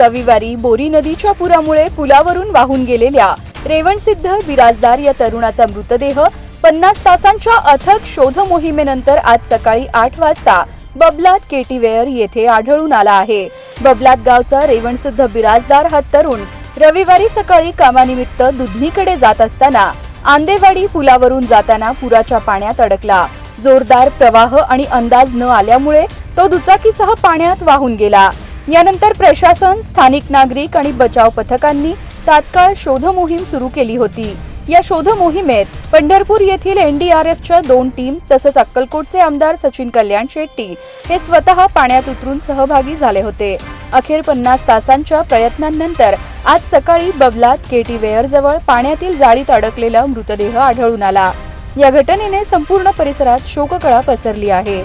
रविवारी बोरी नदीच्या पुरामुळे पुलावरून वाहून गेलेल्या रेवणसिद्ध बिराजदार या तरुणाचा मृतदेह पन्नास तासांच्या अथक शोध मोहिमेनंतर आज सकाळी आठ वाजता बबलात केटीवेअर येथे आढळून आला आहे. बबलात गावचा रेवणसिद्ध बिराजदार हा तरुण रविवारी सकाळी कामानिमित्त दुधनीकडे जात असताना आंदेवाडी पुलावरून जाताना पुराच्या पाण्यात अडकला. जोरदार प्रवाह आणि अंदाज न आल्यामुळे तो दुचाकीसह पाण्यात वाहून गेला. यानंतर प्रशासन स्थानिक नागरिक आणि बचाव पथकांनी तात्काळ शोध मोहीम सुरू केली होती. या शोध मोहिमेत पंढरपूर येथील एनडीआरएफच्या दोन टीम तसंच अक्कलकोटचे आमदार सचिन कल्याण शेट्टी हे स्वतः पाण्यात उतरून सहभागी झाले होते. अखेर पन्नास तासांच्या प्रयत्नांनंतर आज सकाळी बबलात केटीवेअर जवळ पाण्यातील जाळीत अडकलेला मृतदेह आढळून आला. या घटनेने संपूर्ण परिसरात शोककळा पसरली आहे.